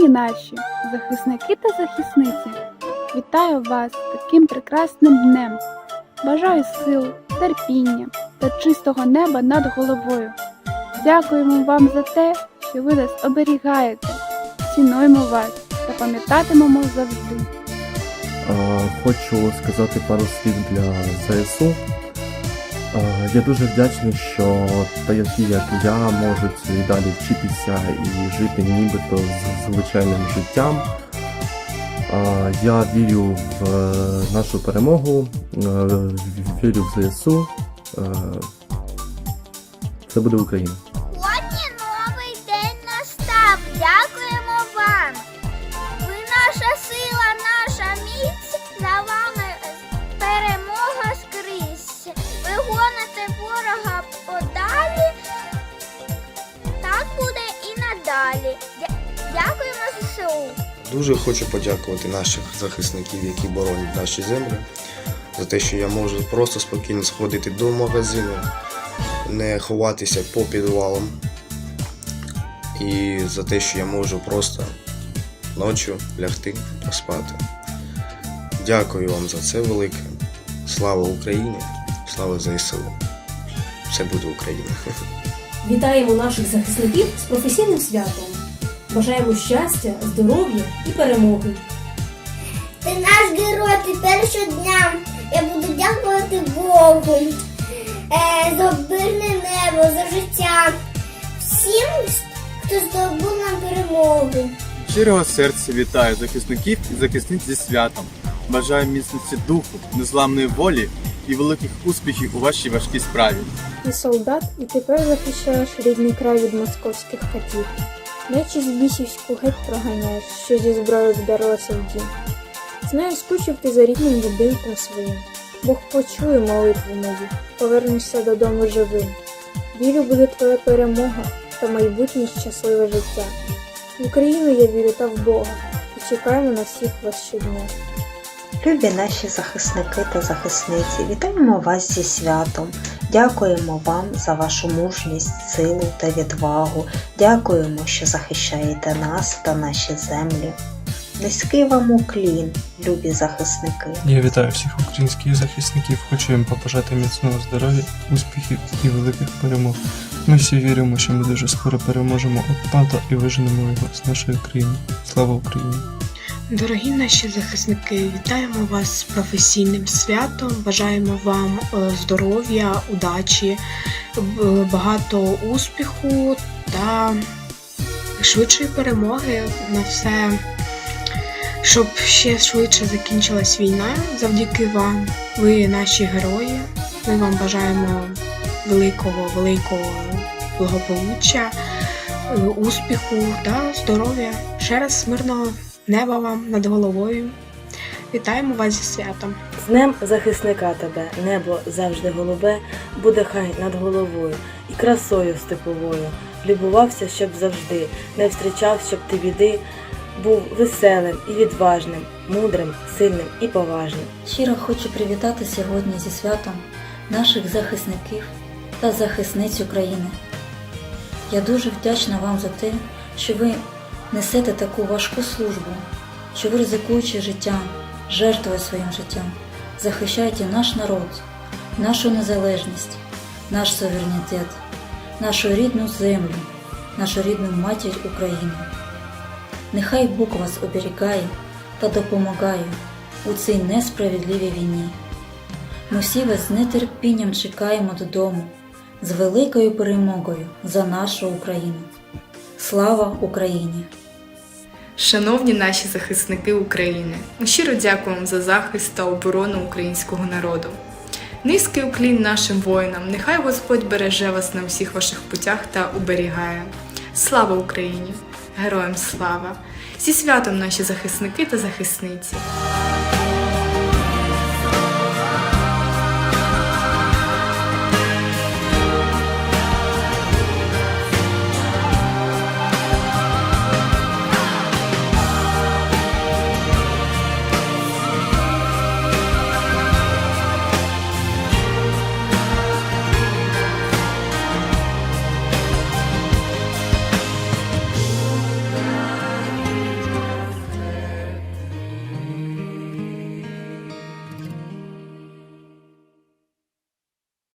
Шановні наші захисники та захисниці, вітаю вас таким прекрасним днем. Бажаю сил, терпіння та чистого неба над головою. Дякуємо вам за те, що ви нас оберігаєте. Цінуємо вас та пам'ятатимемо завжди. Хочу сказати пару слів для ЗСУ. Е, Я дуже вдячний, що такі, як я, можуть і далі вчитися і жити нібито з звичайним життям. Е, Я вірю в е, нашу перемогу, вірю в ЗСУ. Це буде Україна. І Дякуємо ЗСУ. Дуже хочу подякувати наших захисників, які боронять наші землі, за те, що я можу просто спокійно сходити до магазину, не ховатися по підвалам. І за те, що я можу просто ночі лягти поспати. Дякую вам за це велике. Слава Україні! Слава ЗСУ! Все буде Україна! Вітаємо наших захисників з професійним святом. Бажаємо щастя, здоров'я і перемоги. Ти наш герой тепер щодня. Я буду дякувати Богу е, за мирне небо, за життя. Всім, хто здобув нам перемогу. Щирого серця вітаю захисників і захисниць зі святом. Бажаю міцності духу, незламної волі і великих успіхів у вашій важкій справі. Ти солдат і тепер захищаєш рідний край від московських хатів. Нечість бісівську геть проганяєш, що зі зброєю вдарилася в дім. Знаю, скучив ти за рідним будинком своїм. Бог почує молитву мою, повернешся додому живим. Вірю, буде твоя перемога та майбутнє щасливе життя. В Україну я вірю та в Бога і чекаємо на всіх вас щодня. Любі наші захисники та захисниці, вітаємо вас зі святом. Дякуємо вам за вашу мужність, силу та відвагу. Дякуємо, що захищаєте нас та наші землі. Низький вам уклін, любі захисники. Я вітаю всіх українських захисників. Хочу їм побажати міцного здоров'я, успіхів і великих перемог. Ми всі віримо, що ми дуже скоро переможемо окупанта і виженемо його з нашої країни. Слава Україні! Дорогі наші захисники, вітаємо вас з професійним святом. Бажаємо вам е, здоров'я, удачі, багато успіху та швидшої перемоги на все, щоб ще швидше закінчилась війна завдяки вам. Ви наші герої. Ми вам бажаємо великого, великого благополуччя, е, успіху та здоров'я. Ще раз мирного неба вам над головою. Вітаємо вас зі святом! З Днем захисника тебе, небо завжди голубе, буде хай над головою і красою степовою. Любувався, щоб завжди, не встрічав, щоб ти біди, був веселим і відважним, мудрим, сильним і поважним. Щиро хочу привітати сьогодні зі святом наших захисників та захисниць України. Я дуже вдячна вам за те, що ви несете таку важку службу, що ви ризикуючи життям, жертвує своїм життям, захищаєте наш народ, нашу незалежність, наш суверенітет, нашу рідну землю, нашу рідну матір Україну. Нехай Бог вас оберігає та допомагає у цій несправедливій війні. Ми всі вас з нетерпінням чекаємо додому з великою перемогою за нашу Україну. Слава Україні! Шановні наші захисники України, ми щиро дякуємо за захист та оборону українського народу. Низький уклін нашим воїнам, нехай Господь береже вас на всіх ваших путях та уберігає. Слава Україні! Героям слава! Зі святом наші захисники та захисниці!